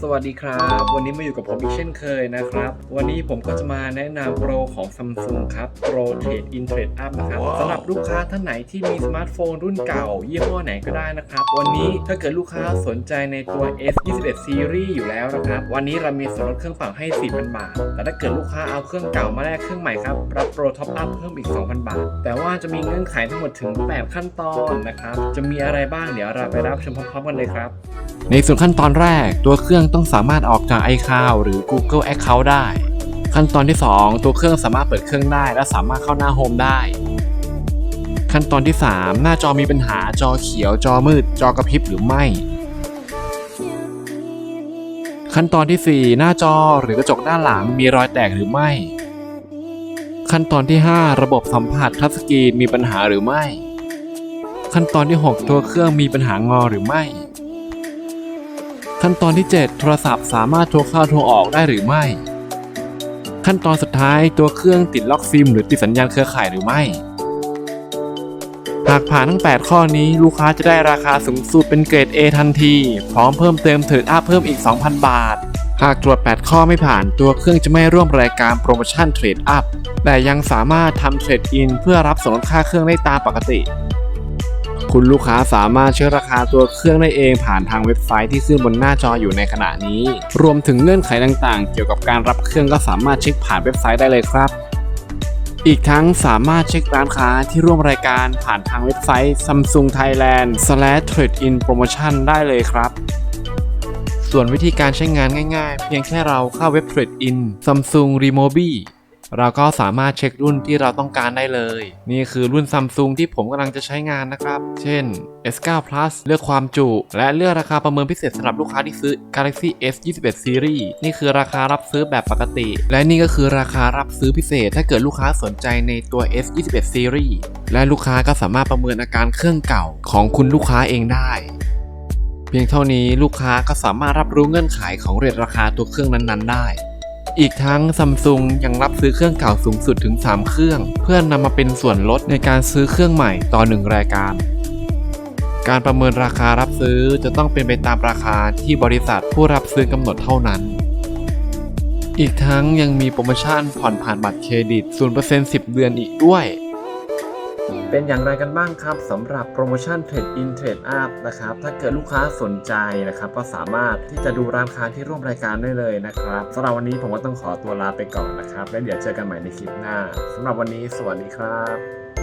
สวัสดีครับ วันนี้มาอยู่กับผมอีกเช่นเคยนะครับ วันนี้ผมก็จะมาแนะนำโปรของ Samsung ครับ Pro Trade in Trade Up นะครับสำหรับลูกค้าท่านไหนที่มีสมาร์ทโฟนรุ่นเก่า ยี่ห้อไหนก็ได้นะครับ วันนี้ถ้าเกิดลูกค้าสนใจในตัว S21 Series อยู่แล้วนะครับ วันนี้เรามีส่วนลดเครื่องเป่าให้ 4,000 บาท แต่ถ้าเกิดลูกค้าเอาเครื่องเก่ามาแลกเครื่องใหม่ครับ รับโปรท็อปอัพเพิ่มอีก 2,000 บาท แต่ว่าจะมีเงื่อนไขทั้งหมดถึง 8 ขั้นตอนนะครับ จะมีอะไรบ้างเดี๋ยวเราไปรับชมพร้อมๆกันเลยครับ ในส่วนขั้นตอนแรกตัวเครื่องต้องสามารถออกจาก iCloud หรือ Google Account ได้ ขั้นตอนที่ 2 ตัวเครื่องสามารถเปิดเครื่องได้ และสามารถเข้าหน้าโฮมได้ ขั้นตอนที่ 3 หน้าจอมีปัญหาจอเขียว จอมืด จอกระพริบหรือไม่ ขั้นตอนทีสี่4 หน้าจอหรือกระจกด้านหลังมีรอยแตกหรือไม่ ขั้นตอนที่ 5 ระบบสัมผัสทัชสกรีนมีปัญหาหรือไม่ ขั้นตอนที่ 6 ตัวเครื่องมีปัญหางอหรือไม่ ขั้นตอนที่ 7 โทรศัพท์สามารถโทรเข้าโทรออกได้หรือไม่ ขั้นตอนสุดท้ายตัวเครื่องติดล็อกซิม หรือติดสัญญาณเครือข่ายหรือไม่ หากผ่านทั้ง 8 ข้อนี้ลูกค้าจะได้ราคาสูงสุดเป็นเกรด A ทันที พร้อมเพิ่มเติมเถิดอัพเพิ่มอีก 2,000 บาท หากตรวจ 8 ข้อไม่ผ่านตัวเครื่องจะไม่ร่วมรายการโปรโมชั่นเทรดอัพแต่ยังสามารถทำเทรดอินเพื่อรับส่วนลดค่าเครื่องได้ตามปกติ คุณลูกค้าสามารถเช็คราคาตัวเครื่องได้เองผ่านทางเว็บไซต์ที่ขึ้นบนหน้าจออยู่ในขณะนี้ รวมถึงเงื่อนไขต่างๆ เกี่ยวกับการรับเครื่องก็สามารถเช็คผ่านเว็บไซต์ได้เลยครับ อีกทั้งสามารถเช็คร้านค้าที่ร่วมรายการผ่านทางเว็บไซต์ Samsung Thailand Trade in Promotion ได้เลยครับส่วนวิธีการใช้งานง่ายๆ เพียงแค่เราเข้าเว็บ Trade in Samsung Remobi เราก็สามารถเช็ครุ่นที่เราต้องการได้เลย นี่คือรุ่น Samsung ที่ผมกำลังจะใช้งานนะครับ เช่น S9 Plus เลือกความจุ และเลือกราคาประเมินพิเศษสำหรับลูกค้าที่ซื้อ Galaxy S21 Series นี่คือราคารับซื้อแบบปกติ และนี่ก็คือราคารับซื้อพิเศษ ถ้าเกิดลูกค้าสนใจในตัว S21 Series และลูกค้าก็สามารถประเมินอาการเครื่องเก่าของคุณลูกค้าเองได้เพียงเท่านี้ลูกค้าก็สามารถรับรู้เงื่อนไขของเรทราคาตัวเครื่องนั้นๆ ได้ อีกทั้งซัมซุงยังรับซื้อเครื่องเก่าสูงสุดถึง 3 เครื่อง เพื่อนนำมาเป็นส่วนลดในการซื้อเครื่องใหม่ต่อ1รายการ การประเมินราคารับซื้อจะต้องเป็นไปตามราคาที่บริษัทผู้รับซื้อกำหนดเท่านั้น อีกทั้งยังมีโปรโมชั่นผ่อนผ่านบัตรเครดิต 0% 10 เดือนอีกด้วย เป็นอย่างไรกันบ้างครับสำหรับโปรโมชั่น Trade in Trade Up นะครับถ้าเกิดลูกค้าสนใจนะครับก็สามารถที่จะดูร้านค้าที่ร่วมรายการได้เลยนะครับสำหรับวันนี้ผมก็ต้องขอตัวลาไปก่อนนะครับ แล้วเดี๋ยวเจอกันใหม่ในคลิปหน้าสำหรับวันนี้สวัสดีครับ